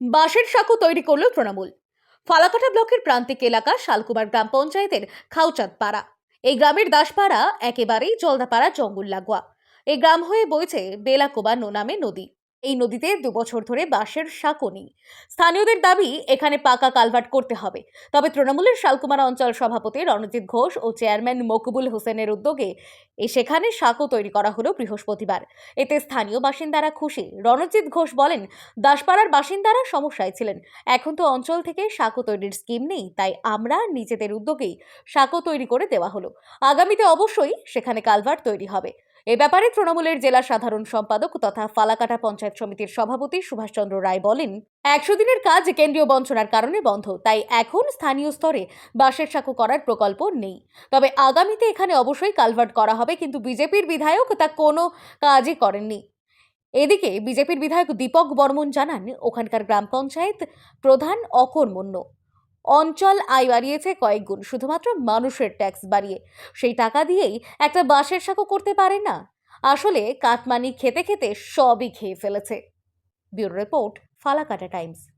বাঁশের সাঁকো তৈরি করল তৃণমূল। ফালাকাটা ব্লকের প্রান্তিক এলাকা শালকুমার গ্রাম পঞ্চায়েতের খাউচাঁদ পাড়া এই গ্রামের দাসপাড়া একেবারেই জলদাপাড়া জঙ্গল লাগোয়া। এই গ্রাম হয়ে বইছে বেলাকোবা নো নামে নদী। এই নদীতে দুবছর ধরে বাঁশের সাঁকো নেই। স্থানীয়দের দাবি, এখানে পাকা কালভার্ট করতে হবে। তবে তৃণমূলের শালকুমার অঞ্চল সভাপতি রণজিৎ ঘোষ ও চেয়ারম্যান মকবুল হোসেনের উদ্যোগে এ সেখানে সাঁকো তৈরি করা হলো বৃহস্পতিবার। এতে স্থানীয় বাসিন্দারা খুশি। রণজিৎ ঘোষ বলেন, দাসপাড়ার বাসিন্দারা সমস্যায় ছিলেন। এখন তো অঞ্চল থেকে সাঁকো তৈরির স্কিম নেই, তাই আমরা নিজেদের উদ্যোগেই সাঁকো তৈরি করে দেওয়া হলো। আগামীতে অবশ্যই সেখানে কালভার্ট তৈরি হবে। এ ব্যাপারে তৃণমূলের জেলা সাধারণ সম্পাদক তথা ফালাকাটা পঞ্চায়েত সমিতির সভাপতি সুভাষচন্দ্র রায় বলেন, একশো দিনের কাজ কেন্দ্রীয় বঞ্চনার কারণে বন্ধ, তাই এখন স্থানীয় স্তরে বাঁশের সাঁকো করার প্রকল্প নেই। তবে আগামীতে এখানে অবশ্যই কালভার্ট করা হবে, কিন্তু বিজেপির বিধায়ক তা কোনো কাজই করেননি। এদিকে বিজেপির বিধায়ক দীপক বর্মন জানান, ওখানকার গ্রাম পঞ্চায়েত প্রধান অকর্মণ্য। অঞ্চল আয় বাড়িয়েছে কয়েক গুণ, শুধুমাত্র মানুষের ট্যাক্স বাড়িয়ে। সেই টাকা দিয়েই একটা বাঁশের সাঁকো করতে পারে না। আসলে কাটমানি খেতে খেতে সবই খেয়ে ফেলেছে। Bureau report, Falakata Times.